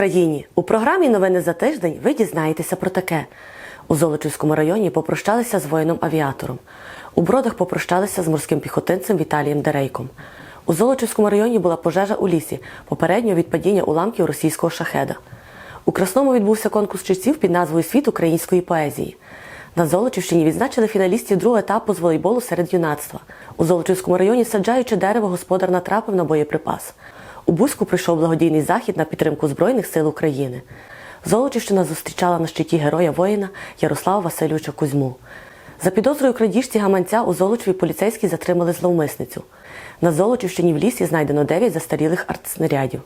Україні! У програмі Новини за тиждень ви дізнаєтеся про таке. У Золочівському районі попрощалися з воїном-авіатором. У Бродах попрощалися з морським піхотинцем Віталієм Дерейком. У Золочівському районі була пожежа у лісі, попередньо від падіння уламків російського шахеда. У Красному відбувся конкурс читців під назвою Світ української поезії. На Золочівщині відзначили фіналістів другого етапу з волейболу серед юнацтва. У Золочівському районі саджаючи дерево, господар натрапив на боєприпас. У Бузьку прийшов благодійний захід на підтримку Збройних сил України. Золочівщина зустрічала на щиті героя воїна Ярослава Васильовича Кузьму. За підозрою крадіжці гаманця у Золочеві поліцейські затримали зловмисницю. На Золочівщині в лісі знайдено 9 застарілих артснарядів.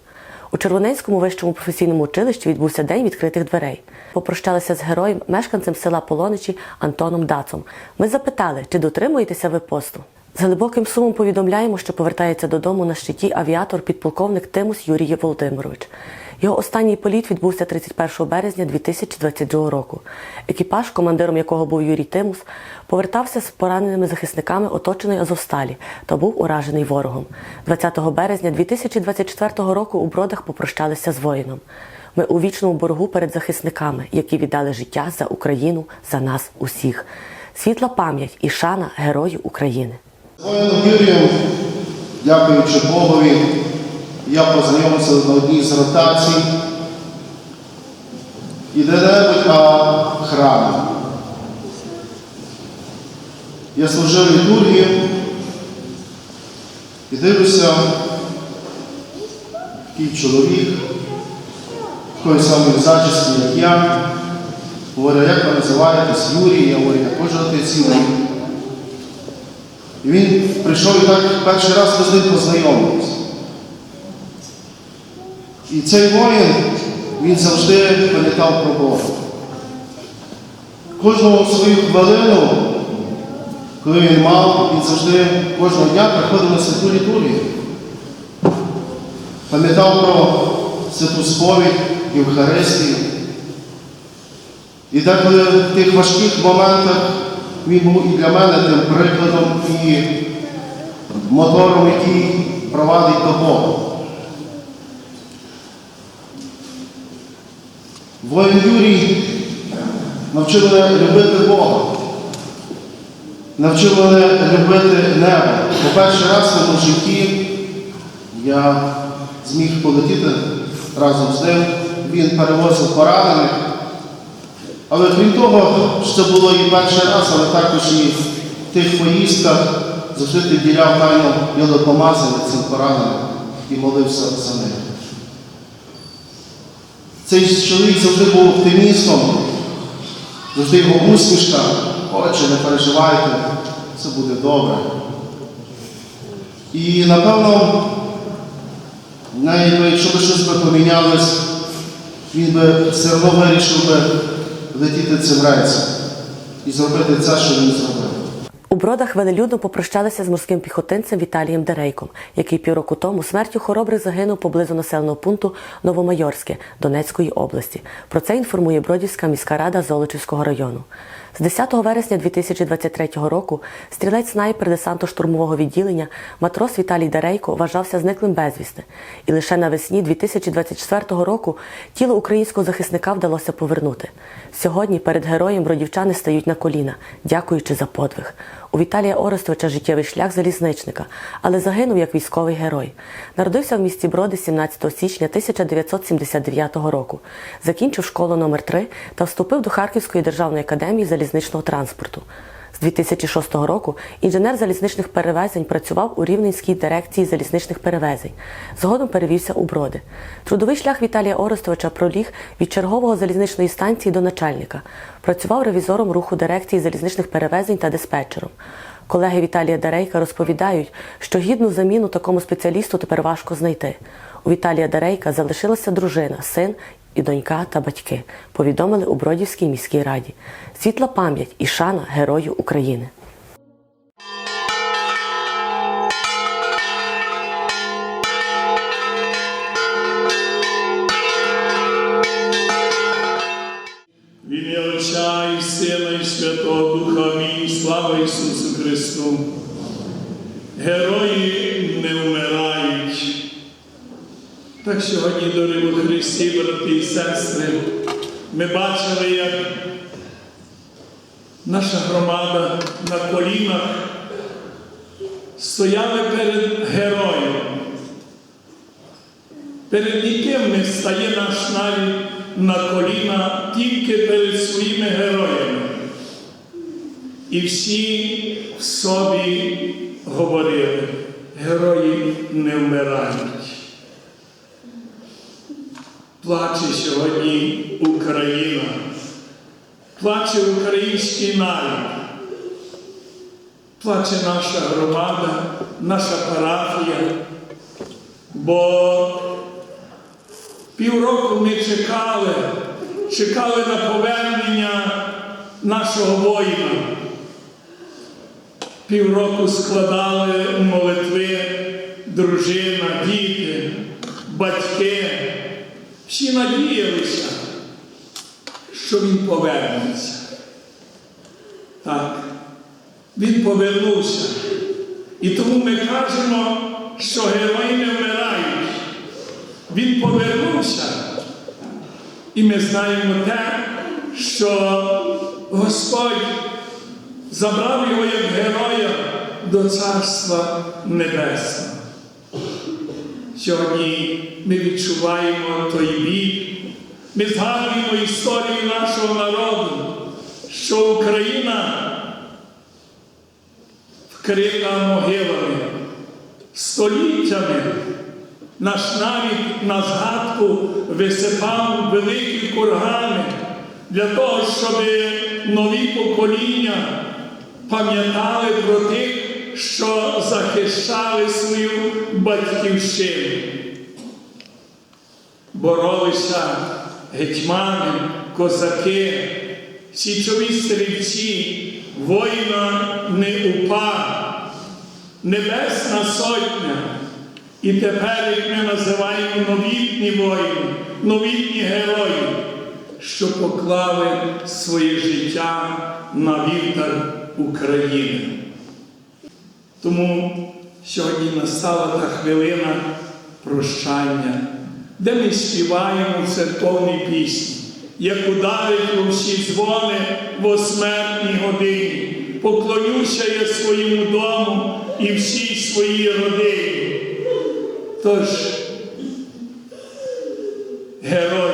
У Червоненському вищому професійному училищі відбувся день відкритих дверей. Попрощалися з героєм, мешканцем села Полоничі Антоном Дацом. Ми запитали, чи дотримуєтеся ви посту. З глибоким сумом повідомляємо, що повертається додому на щиті авіатор підполковник Тимус Юрій Володимирович. Його останній політ відбувся 31 березня 2022 року. Екіпаж, командиром якого був Юрій Тимус, повертався з пораненими захисниками оточеної Азовсталі та був уражений ворогом. 20 березня 2024 року у Бродах попрощалися з воїном. Ми у вічному боргу перед захисниками, які віддали життя за Україну, за нас усіх. Світла пам'ять і шана героїв України. Воїном Юрієм, дякуючи Богові, я познайомився на одній з ротацій. І де-небудь, а в храмі. Я служив літургію і дивлюся, такий чоловік, такої самої зачісті, як я. Говорю, як ви називаєтесь Юрій? Я говорю, я теж отець Юрій. І він прийшов і так перший раз ми з ним познайомилися. І цей воїн, він завжди пам'ятав про Бога. Кожну свою хвилину, коли він мав, він завжди кожного дня приходив на святу літургію. Пам'ятав про святу сповідь, Євхаристію. І деколи в тих важких моментах він був і для мене тим прикладом і мотором, який провадить до Бога. Воїн Юрій навчив мене любити Бога, навчив мене любити небо. По перший раз в моєму житті я зміг полетіти разом з ним. Він перевозив поранених. Але крім того, що це було і перший раз, але також і в тих поїздках завжди підділяв тайну йодопомазання цим пораненим і молився за них. Цей чоловік завжди був оптимістом, завжди його усмішка, отче, не переживайте, все буде добре. І напевно, навіть якщо б щось би помінялось, він би все одно вирішив би летіти цим рейсом і зробити це, що він зробив. У бродах велелюдно попрощалися з морським піхотинцем Віталієм Дерейком, який півроку тому смертю хоробрих загинув поблизу населеного пункту Новомайорське Донецької області. Про це інформує Бродівська міська рада Золочівського району. З 10 вересня 2023 року стрілець снайпер десанто-штурмового відділення матрос Віталій Дарейко вважався зниклим безвісти. І лише навесні 2024 року тіло українського захисника вдалося повернути. Сьогодні перед героєм бродівчани стають на коліна, дякуючи за подвиг. У Віталія Орестовича життєвий шлях залізничника, але загинув як військовий герой. Народився в місті Броди 17 січня 1979 року. Закінчив школу номер 3 та вступив до Харківської державної академії залізничного транспорту. З 2006 року інженер залізничних перевезень працював у Рівненській дирекції залізничних перевезень. Згодом перевівся у броди. Трудовий шлях Віталія Орестовича проліг від чергового залізничної станції до начальника. Працював ревізором руху дирекції залізничних перевезень та диспетчером. Колеги Віталія Дарейка розповідають, що гідну заміну такому спеціалісту тепер важко знайти. У Віталія Дарейка залишилася дружина, син і донька та батьки, повідомили у Бродівській міській раді. Світла пам'ять і шана герою України. Святого Духа. Слава Ісусу Христу. Герої не вмирають. Так сьогодні, дорогі Христі, брати і сестри, ми бачили, як наша громада на колінах стояли перед героєм. Перед ніким не стає наш навіть на коліна тільки перед своїми героями. І всі в собі говорили, герої не вмирають. Плаче сьогодні Україна, плаче український народ, плаче наша громада, наша парафія, бо півроку ми чекали, чекали на повернення нашого воїна. Півроку складали молитви дружина, діти, батьки. Всі надіялися, що він повернеться. Так, він повернувся. І тому ми кажемо, що герої не вмирають. Він повернувся. І ми знаємо те, що Господь забрав його як героя до Царства Небесного. Сьогодні ми відчуваємо той біль, ми згадуємо історію нашого народу, що Україна вкрита могилами, століттями. Наш навіть на згадку висипав великі кургани для того, щоб нові покоління пам'ятали про тих, що захищали свою батьківщину. Боролися гетьмани, козаки, січові стрільці, воїна не упа, Небесна Сотня. І тепер, як ми називаємо новітні воїни, новітні герої, що поклали своє життя на вівтар України. Тому сьогодні настала та хвилина прощання, де ми співаємо церковні пісні, як ударить у всі дзвони в смертній годині. Поклонюся я своєму дому і всій своїй родині. Тож, герой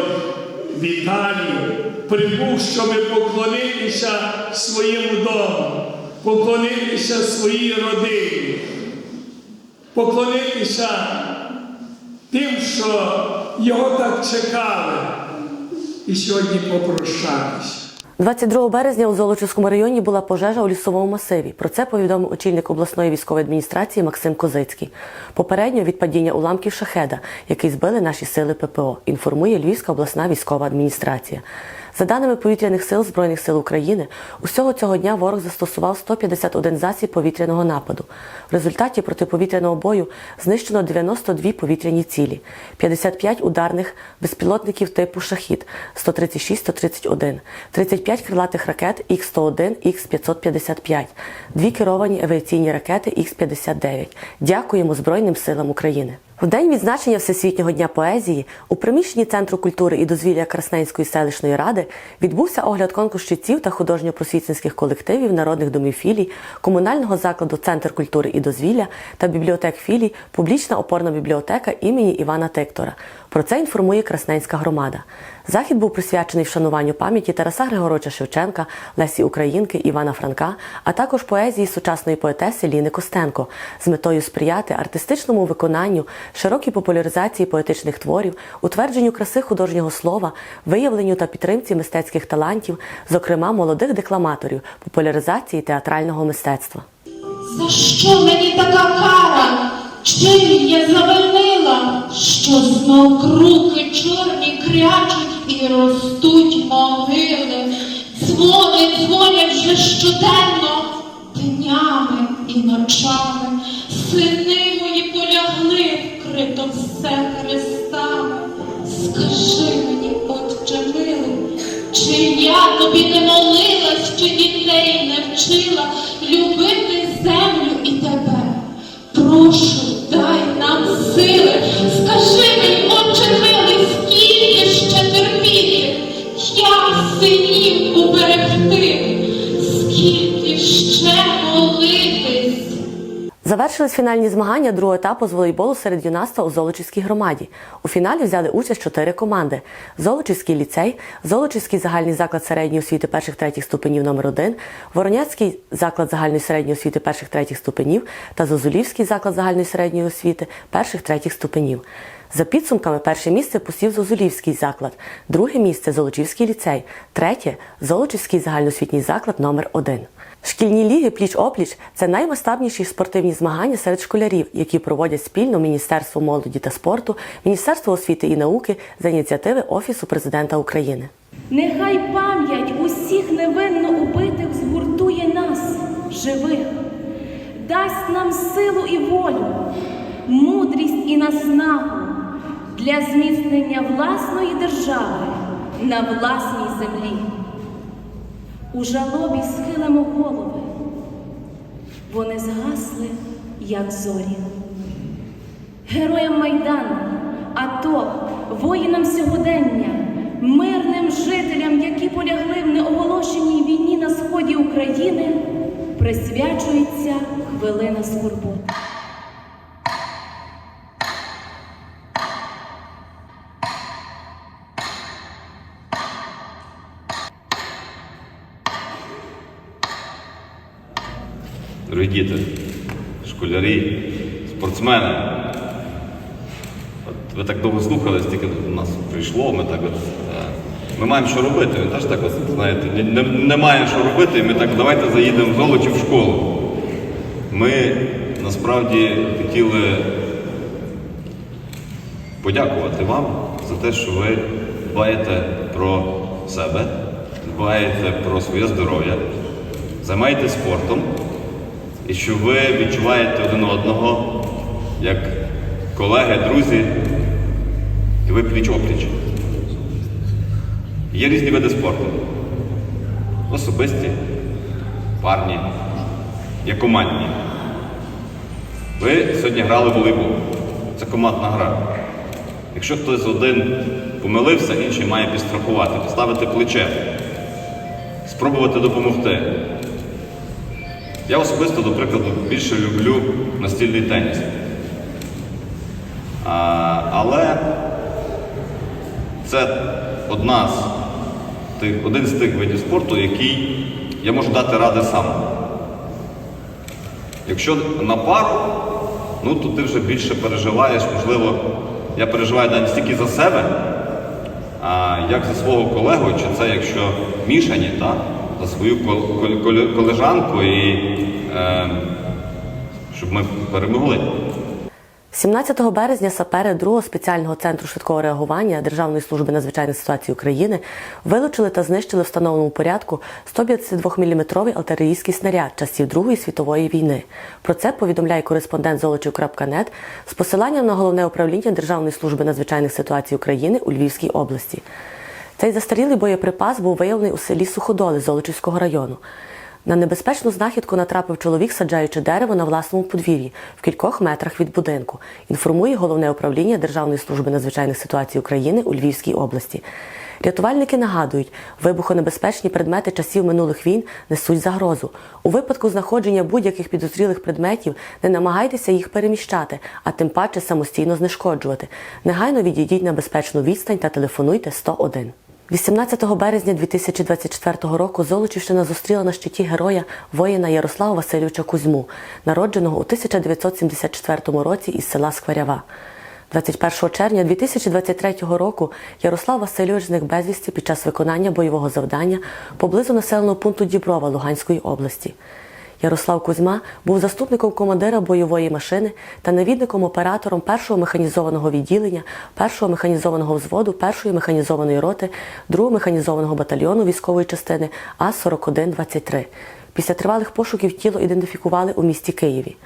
Віталій прибув, щоб поклонитися своєму дому, поклонитися своїй родині, поклонитися тим, що його так чекали, і сьогодні попрощатися. 22 березня у Золочівському районі була пожежа у лісовому масиві. Про це повідомив очільник обласної військової адміністрації Максим Козицький. Попередньо від падіння уламків шахеда, який збили наші сили ППО, інформує Львівська обласна військова адміністрація. За даними повітряних сил Збройних сил України, усього цього дня ворог застосував 151 засіб повітряного нападу. В результаті протиповітряного бою знищено 92 повітряні цілі, 55 ударних безпілотників типу шахід 136-131, 35 крилатих ракет Х-101, Х-555, дві керовані авіаційні ракети Х-59. Дякуємо Збройним силам України. В день відзначення Всесвітнього дня поезії у приміщенні Центру культури і дозвілля Красненської селищної ради відбувся огляд конкурсчиців та художньо-просвітницьких колективів народних домів філій, комунального закладу Центр культури і дозвілля та бібліотек філій Публічна опорна бібліотека імені Івана Тектора. Про це інформує Красненська громада. Захід був присвячений вшануванню пам'яті Тараса Григоровича Шевченка, Лесі Українки, Івана Франка, а також поезії сучасної поетеси Ліни Костенко з метою сприяти артистичному виконанню, широкій популяризації поетичних творів, утвердженню краси художнього слова, виявленню та підтримці мистецьких талантів, зокрема молодих декламаторів, популяризації театрального мистецтва. За що мені така кара? Чим я завинила, що знов круки чорні крячуть і ростуть могили. Дзвони дзвонять вже щоденно, днями і ночами. Сини мої полягли, вкрито все хрестами. Скажи мені, отче милий, чи я тобі не молилась, чи дітей не вчила любити землю і тебе? Прошу, Завершились фінальні змагання другого етапу з волейболу серед юнацтва у Золочівській громаді. У фіналі взяли участь чотири команди: Золочівський ліцей, Золочівський загальний заклад середньої освіти перших третіх ступенів номер 1 Вороняцький заклад загальної середньої освіти перших третіх ступенів та Зозулівський заклад загальної середньої освіти перших третіх ступенів. За підсумками, перше місце посів Зозулівський заклад, друге місце Золочівський ліцей, третє Золочівський загальноосвітній заклад номер 1 Шкільні ліги пліч-опліч це наймасштабніші спортивні змагання серед школярів, які проводять спільно Міністерство молоді та спорту, Міністерство освіти і науки за ініціативи Офісу президента України. Нехай пам'ять усіх невинно убитих згуртує нас, живих, дасть нам силу і волю, мудрість і наснагу для зміцнення власної держави на власній землі. У жалобі схилимо голови, вони згасли, як зорі. Героям Майдану, АТО, воїнам сьогодення, мирним жителям, які полягли в неоголошеній війні на сході України, присвячується хвилина скорботи. Дорогі діти, школярі, спортсмени. От ви так довго слухали, стільки до нас прийшло, ми так от. е, Ми маємо що робити. Ми теж так от, знаєте, не- не- немає що робити, і ми так давайте заїдемо в Золочі в школу. Ми насправді хотіли подякувати вам за те, що ви дбаєте про себе, дбаєте про своє здоров'я, займаєтесь спортом і що ви відчуваєте один одного як колеги, друзі, і ви пліч опліч. Є різні види спорту. Особисті, парні, є командні. Ви сьогодні грали в волейбол. Це командна гра. Якщо хтось один помилився, інший має підстрахувати, поставити плече, спробувати допомогти. Я особисто, до прикладу, більше люблю настільний теніс. А, але це одна з тих, один з тих видів спорту, який я можу дати ради сам. Якщо на пару, ну то ти вже більше переживаєш, можливо, я переживаю не стільки за себе, а як за свого колегу, чи це якщо мішані, та, за свою кол- кол- кол- колежанку і е, щоб ми перемогли. 17 березня сапери 2-го спеціального центру швидкого реагування Державної служби надзвичайних ситуацій України вилучили та знищили в встановленому порядку 152-мм артилерійський снаряд часів Другої світової війни. Про це повідомляє кореспондент Золочів.нет з посиланням на головне управління Державної служби надзвичайних ситуацій України у Львівській області. Цей застарілий боєприпас був виявлений у селі Суходоли Золочівського району. На небезпечну знахідку натрапив чоловік, саджаючи дерево на власному подвір'ї в кількох метрах від будинку. Інформує головне управління Державної служби надзвичайних ситуацій України у Львівській області. Рятувальники нагадують, вибухонебезпечні предмети часів минулих війн несуть загрозу. У випадку знаходження будь-яких підозрілих предметів не намагайтеся їх переміщати, а тим паче самостійно знешкоджувати. Негайно відійдіть на безпечну відстань та телефонуйте 101. 18 березня 2024 року Золочівщина зустріла на щиті героя воїна Ярослава Васильовича Кузьму, народженого у 1974 році із села Скварява. 21 червня 2023 року Ярослав Васильович зник безвісті під час виконання бойового завдання поблизу населеного пункту Діброва Луганської області. Ярослав Кузьма був заступником командира бойової машини та навідником оператором першого механізованого відділення, першого механізованого взводу, першої механізованої роти, другого механізованого батальйону військової частини А-4123. Після тривалих пошуків тіло ідентифікували у місті Києві.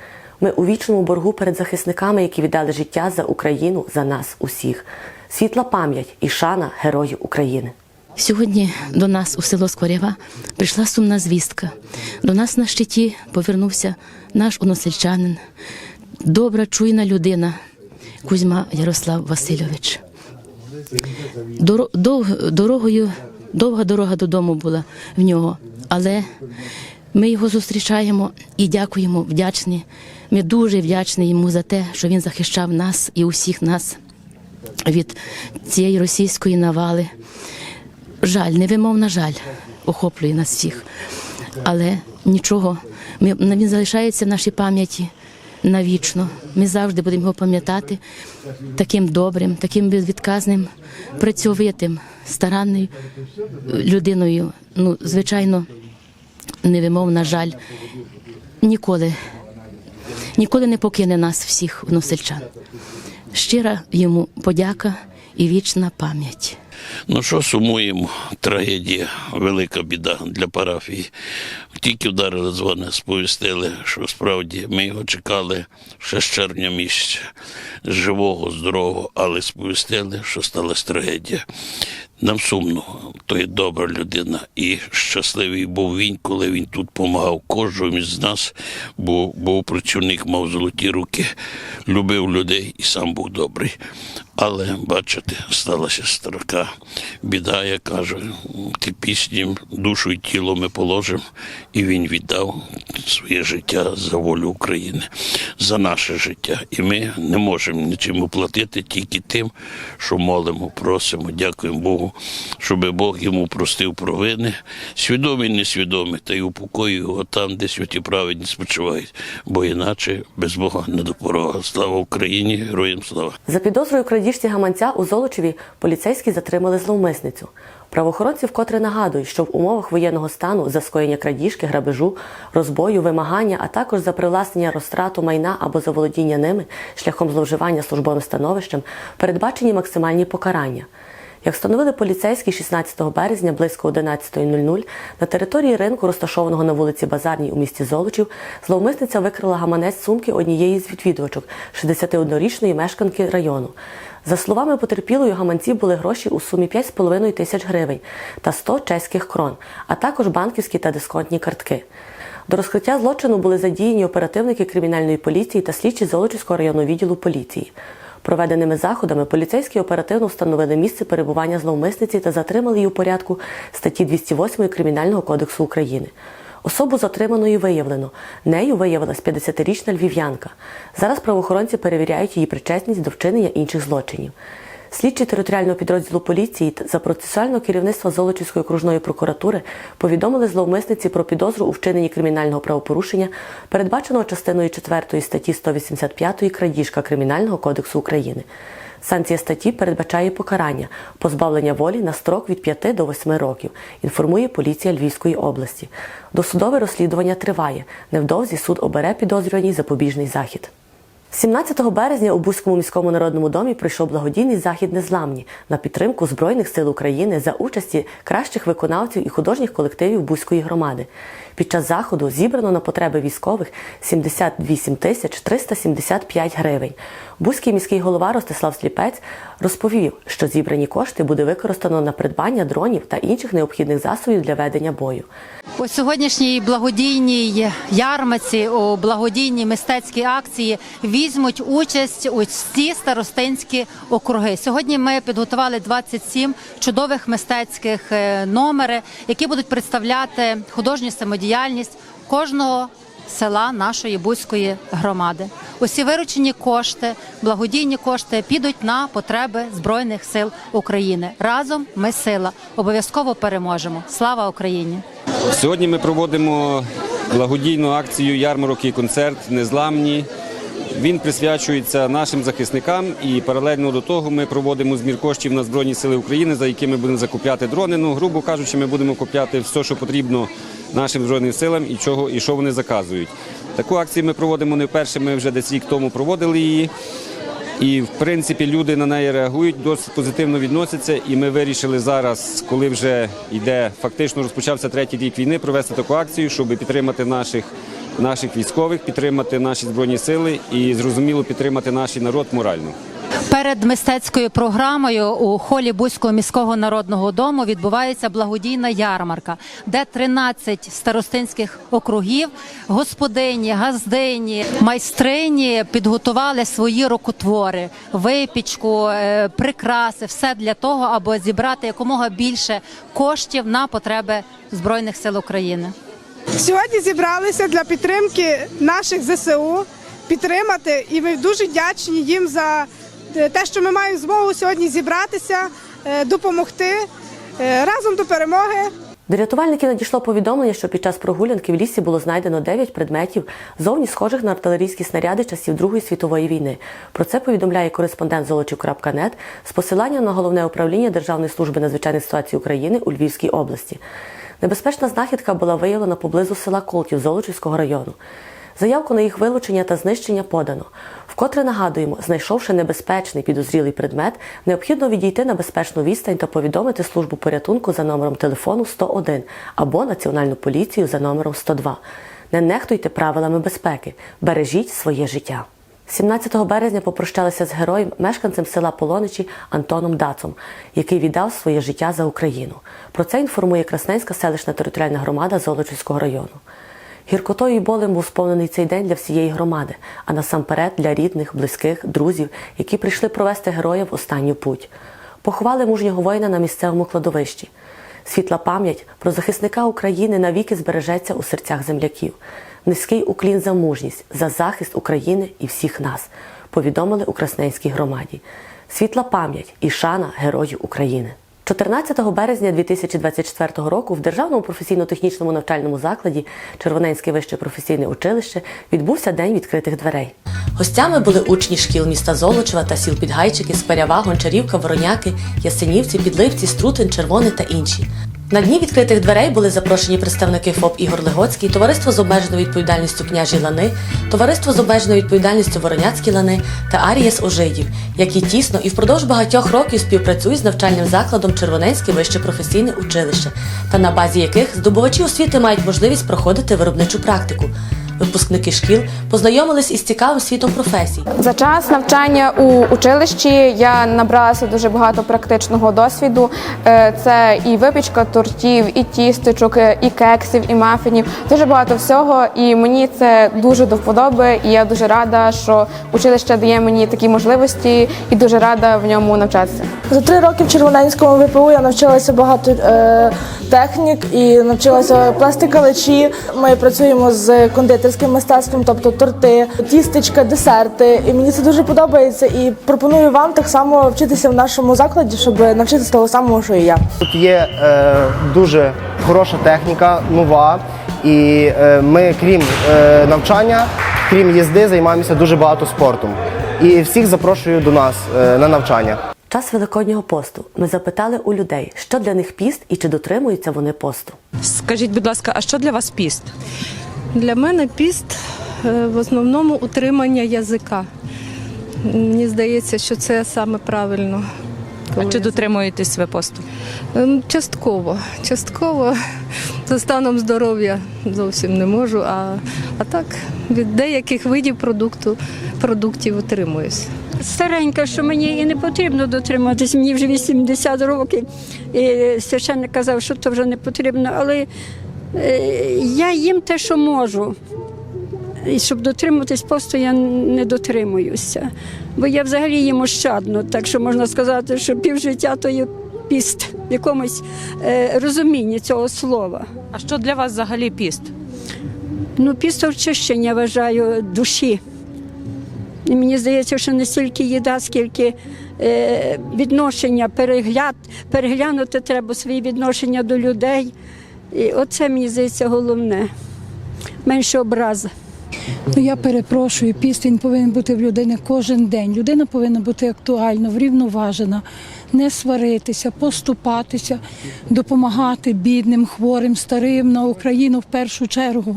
Ми у вічному боргу перед захисниками, які віддали життя за Україну, за нас усіх. Світла пам'ять і шана героїв України. Сьогодні до нас у село Скорява прийшла сумна звістка. До нас на щиті повернувся наш односельчанин, добра, чуйна людина Кузьма Ярослав Васильович. Доро- дов- дорогою, довга дорога додому була в нього, але Ми його зустрічаємо і дякуємо, вдячні. Ми дуже вдячні йому за те, що він захищав нас і усіх нас від цієї російської навали. Жаль, невимовна жаль охоплює нас всіх. Але нічого, ми, він залишається в нашій пам'яті навічно. Ми завжди будемо його пам'ятати таким добрим, таким безвідказним, працьовитим, старанною людиною. Ну, звичайно, невимовна жаль ніколи, ніколи не покине нас всіх односельчан. Щира йому подяка і вічна пам'ять. Ну що сумуємо? Трагедія, велика біда для парафії. Тільки вдарили дзвони, сповістили, що справді ми його чекали ще з червня місяця, живого, здорового, але сповістили, що сталася трагедія. Нам сумно, то є добра людина. І щасливий був він, коли він тут допомагав кожному з нас, бо був працівник, мав золоті руки, любив людей і сам був добрий. Але, бачите, сталася така біда, я кажу, ті пісні, душу і тіло ми положимо, і він віддав своє життя за волю України, за наше життя. І ми не можемо нічим оплатити тільки тим, що молимо, просимо, дякуємо Богу, щоб Бог йому простив провини, свідомі, несвідомі, та й упокоїв його там, де святі праведні спочивають, бо іначе без Бога не до порога. Слава Україні, героям слава! За підозрою крадіжці гаманця у Золочеві поліцейські затримали зловмисницю. Правоохоронці вкотре нагадують, що в умовах воєнного стану за скоєння крадіжки, грабежу, розбою, вимагання, а також за привласнення розтрату майна або за володіння ними шляхом зловживання службовим становищем передбачені максимальні покарання. Як встановили поліцейські 16 березня близько 11.00 на території ринку, розташованого на вулиці Базарній у місті Золочів, зловмисниця викрила гаманець сумки однієї з відвідувачок 61-річної мешканки району. За словами потерпілої, гаманці були гроші у сумі 5,5 тисяч гривень та 100 чеських крон, а також банківські та дисконтні картки. До розкриття злочину були задіяні оперативники кримінальної поліції та слідчі Золочівського районного відділу поліції. Проведеними заходами поліцейські оперативно встановили місце перебування зловмисниці та затримали її у порядку статті 208 Кримінального кодексу України. Особу затриманої виявлено. Нею виявилась 50-річна львів'янка. Зараз правоохоронці перевіряють її причетність до вчинення інших злочинів. Слідчі територіального підрозділу поліції за процесуального керівництва Золочівської окружної прокуратури повідомили зловмисниці про підозру у вчиненні кримінального правопорушення, передбаченого частиною 4 статті 185 крадіжка Кримінального кодексу України. Санкція статті передбачає покарання позбавлення волі на строк від 5 до 8 років. Інформує поліція Львівської області. Досудове розслідування триває. Невдовзі суд обере підозрюваній запобіжний захід. 17 березня у Бузькому міському народному домі пройшов благодійний захід Незламні на підтримку Збройних сил України за участі кращих виконавців і художніх колективів Бузької громади. Під час заходу зібрано на потреби військових 78 тисяч 375 гривень. Бузький міський голова Ростислав Сліпець розповів, що зібрані кошти буде використано на придбання дронів та інших необхідних засобів для ведення бою. У сьогоднішній благодійній ярмарці, у благодійній мистецькій акції візьмуть участь усі старостинські округи. Сьогодні ми підготували 27 чудових мистецьких е, номери, які будуть представляти художню самодіяльність кожного села нашої бузької громади. Усі виручені кошти, благодійні кошти підуть на потреби збройних сил України. Разом ми сила. Обов'язково переможемо. Слава Україні! Сьогодні ми проводимо благодійну акцію ярмарок і концерт Незламні. Він присвячується нашим захисникам і паралельно до того ми проводимо збір коштів на Збройні Сили України, за якими будемо закупляти дрони. Ну, грубо кажучи, ми будемо купляти все, що потрібно нашим збройним силам і чого і що вони заказують. Таку акцію ми проводимо не вперше. Ми вже десь рік тому проводили її. І в принципі люди на неї реагують, досить позитивно відносяться. І ми вирішили зараз, коли вже йде фактично розпочався третій рік війни, провести таку акцію, щоб підтримати наших, наших військових, підтримати наші збройні сили і зрозуміло підтримати наш народ морально. Перед мистецькою програмою у холі Бузького міського народного дому відбувається благодійна ярмарка, де 13 старостинських округів, господині, газдині, майстрині підготували свої рукотвори, випічку, е, прикраси, все для того, аби зібрати якомога більше коштів на потреби збройних сил України. Сьогодні зібралися для підтримки наших ЗСУ, підтримати, і ми дуже вдячні їм за те, що ми маємо змогу сьогодні зібратися, е, допомогти Е, разом до перемоги. До рятувальників надійшло повідомлення, що під час прогулянки в лісі було знайдено 9 предметів, зовні схожих на артилерійські снаряди часів Другої світової війни. Про це повідомляє кореспондент Золочів.нет з посиланням на головне управління Державної служби надзвичайних ситуацій України у Львівській області. Небезпечна знахідка була виявлена поблизу села Колтів Золочівського району. Заявку на їх вилучення та знищення подано. Вкотре нагадуємо, знайшовши небезпечний підозрілий предмет, необхідно відійти на безпечну відстань та повідомити службу порятунку за номером телефону 101 або Національну поліцію за номером 102. Не нехтуйте правилами безпеки, бережіть своє життя. 17 березня попрощалися з героєм, мешканцем села Полоничі Антоном Дацом, який віддав своє життя за Україну. Про це інформує Красненська селищна територіальна громада Золочівського району. Гіркотою і болем був сповнений цей день для всієї громади, а насамперед для рідних, близьких, друзів, які прийшли провести героя в останню путь. Поховали мужнього воїна на місцевому кладовищі. Світла пам'ять про захисника України навіки збережеться у серцях земляків. Низький уклін за мужність, за захист України і всіх нас, повідомили у Красненській громаді. Світла пам'ять і шана героїв України. 14 березня 2024 року в Державному професійно-технічному навчальному закладі Червоненське вище професійне училище відбувся День відкритих дверей. Гостями були учні шкіл міста Золочева та сіл Підгайчики, Сперява, Гончарівка, Вороняки, Ясенівці, Підливці, Струтин, Червоне та інші. На дні відкритих дверей були запрошені представники ФОП Ігор Легоцький, Товариство з обмеженою відповідальністю княжі Лани, Товариство з обмеженою відповідальністю Вороняцькі Лани та Арієс Ожидів, які тісно і впродовж багатьох років співпрацюють з навчальним закладом Червоненське вище професійне училище, та на базі яких здобувачі освіти мають можливість проходити виробничу практику. Випускники шкіл познайомились із цікавим світом професій. За час навчання у училищі я набралася дуже багато практичного досвіду. Е, Це і випічка тортів, і тістечок, е, і кексів, і мафінів. Дуже багато всього. І мені це дуже до вподоби. І я дуже рада, що училище дає мені такі можливості, і дуже рада в ньому навчатися. За три роки в Червоненському ВПУ я навчилася багато е, технік і навчилася пластикаличі. Ми працюємо з кондитерським мистецтвом, тобто торти, тістечка, десерти. І мені це дуже подобається. І пропоную вам так само вчитися в нашому закладі, щоб навчитися того самого, що і я. Тут є е, дуже хороша техніка, нова, і е, ми, крім е, навчання, крім їзди, займаємося дуже багато спортом. І всіх запрошую до нас е, на навчання. Час Великоднього посту. Ми запитали у людей, що для них піст і чи дотримуються вони посту. Скажіть, будь ласка, а що для вас піст? Для мене піст е, в основному утримання язика. Мені здається, що це саме правильно. А чи дотримуєтесь ви посту? Ем, Частково. Частково за станом здоров'я зовсім не можу, а, а так від деяких видів продукту, продуктів утримуюсь. Старенька, що мені і не потрібно дотримуватись, мені вже 80 років. І священник казав, що то вже не потрібно, але я їм те, що можу. І щоб дотримуватись посту, я не дотримуюся. Бо я взагалі їм ощадно, так що можна сказати, що півжиття то є піст в якомусь е, розумінні цього слова. А що для вас взагалі піст? Ну, піст очищення вважаю душі. І мені здається, що не стільки їда, скільки е, відношення, перегляд, переглянути треба свої відношення до людей. І оце мені здається головне. Менше образи. Ну я перепрошую, піст повинен бути в людини кожен день. Людина повинна бути актуальна, врівноважена, не сваритися, поступатися, допомагати бідним, хворим, старим на Україну в першу чергу.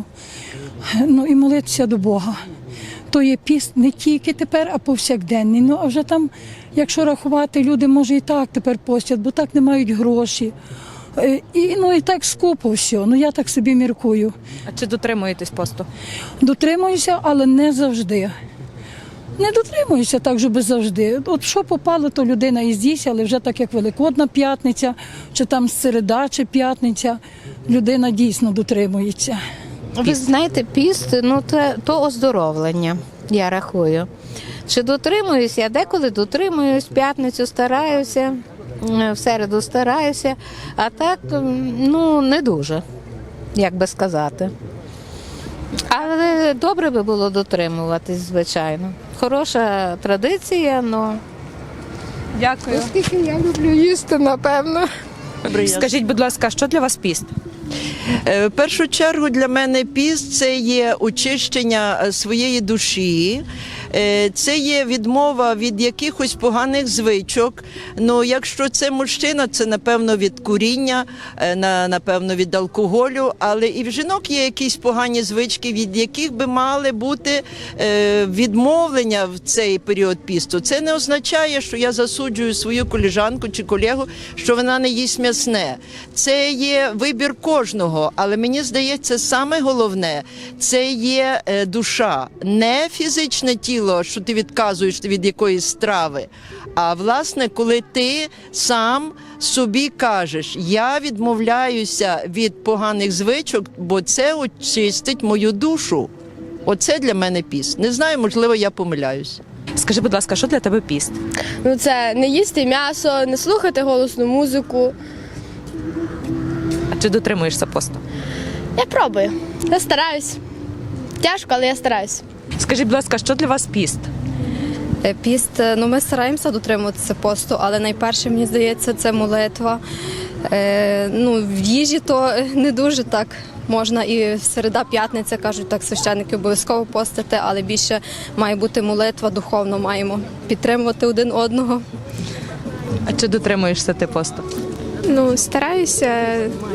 Ну і молитися до Бога. То є піст не тільки тепер, а повсякденний. Ну а вже там, якщо рахувати, люди може і так тепер постять, бо так не мають гроші. Е, І ну і так скупо все. Ну я так собі міркую. А чи дотримуєтесь посту? Дотримуюся, але не завжди. Не дотримуюся так, щоб завжди. От що попало, то людина і з'їсть, але вже так як Великодна п'ятниця, чи там середа, чи п'ятниця, людина дійсно дотримується. Ви знаєте, піст ну це то оздоровлення, я рахую. Чи дотримуюсь? Я деколи дотримуюсь, п'ятницю стараюся, в середу стараюся, а так ну не дуже. як би сказати. Але добре би було дотримуватись, звичайно. Хороша традиція, але. Дякую. Оскільки я люблю їсти, напевно. Скажіть, будь ласка, що для вас піст? Е, В першу чергу для мене піст це є очищення е, своєї душі, е, це є відмова від якихось поганих звичок. Ну, якщо це мужчина, це напевно від куріння, е, напевно від алкоголю. Але і в жінок є якісь погані звички, від яких би мали бути е, відмовлення в цей період пісту. Це не означає, що я засуджую свою коліжанку чи колегу, що вона не їсть м'ясне. Це є вибір кожного, але мені здається, саме головне це є е, душа, не фізичне тіло, що ти відказуєш від якоїсь страви. А власне, коли ти сам собі кажеш, я відмовляюся від поганих звичок, бо це очистить мою душу. Оце для мене піс. Не знаю, можливо, я помиляюсь. Скажи, будь ласка, що для тебе піст? Ну це не їсти м'ясо, не слухати голосну музику. А чи дотримуєшся посту? Я пробую. Я стараюсь. Тяжко, але я стараюсь. Скажіть, будь ласка, що для вас піст? Піст, ну ми стараємося дотримуватися посту, але найперше, мені здається, це молитва. Е, ну, в їжі то не дуже так можна. І середа, п'ятниця кажуть, так священники обов'язково постити, але більше має бути молитва, духовно маємо підтримувати один одного. А чи дотримуєшся ти посту? Ну, стараюся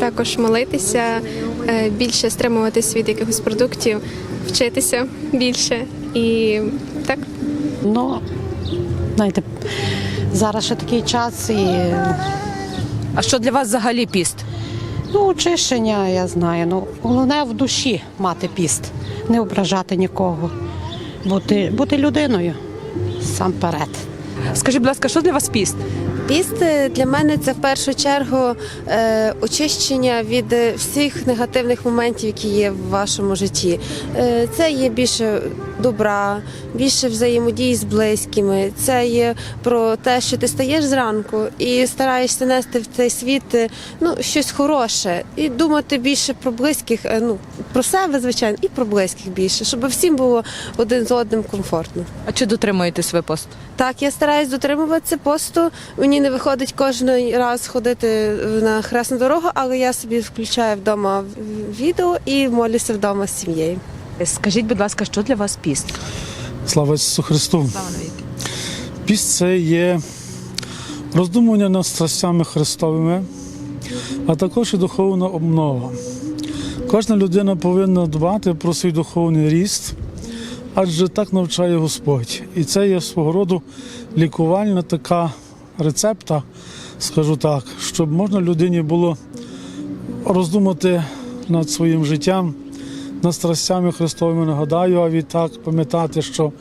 також молитися, е, більше стримуватись від якихось продуктів, вчитися більше і так. Ну, знаєте, зараз ще такий час і. А що для вас взагалі піст? Ну, очищення, я знаю. Ну, головне в душі мати піст, не ображати нікого, бути, бути людиною сам перед. Скажіть, будь ласка, що для вас піст? Піст для мене це в першу чергу е, очищення від е, всіх негативних моментів, які є в вашому житті. Е, це є більше добра, більше взаємодії з близькими. Це є про те, що ти стаєш зранку і стараєшся нести в цей світ ну, щось хороше і думати більше про близьких, ну про себе, звичайно, і про близьких більше, щоб всім було один з одним комфортно. А чи дотримуєтесь ви посту? Так, я стараюсь дотримуватися посту. Мені не виходить кожен раз ходити на хресну дорогу, але я собі включаю вдома відео і молюся вдома з сім'єю. Скажіть, будь ласка, що для вас піст? Слава Ісусу Христу! Піст це є роздумування над страстями Христовими, а також і духовна обнова. Кожна людина повинна дбати про свій духовний ріст, адже так навчає Господь. І це є свого роду лікувальна така рецепта, скажу так, щоб можна людині було роздумати над своїм життям, над страстями Христовими. Нагадаю, а відтак пам'ятати, що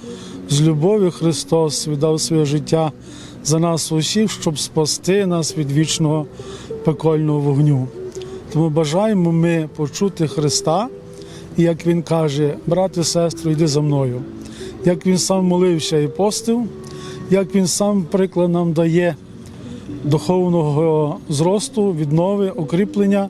з любові Христос віддав своє життя за нас усіх, щоб спасти нас від вічного пекольного вогню. Тому бажаємо ми почути Христа, і як Він каже, брати, сестру, йди за мною. Як він сам молився і постив, як він сам приклад нам дає духовного зросту, віднови, укріплення.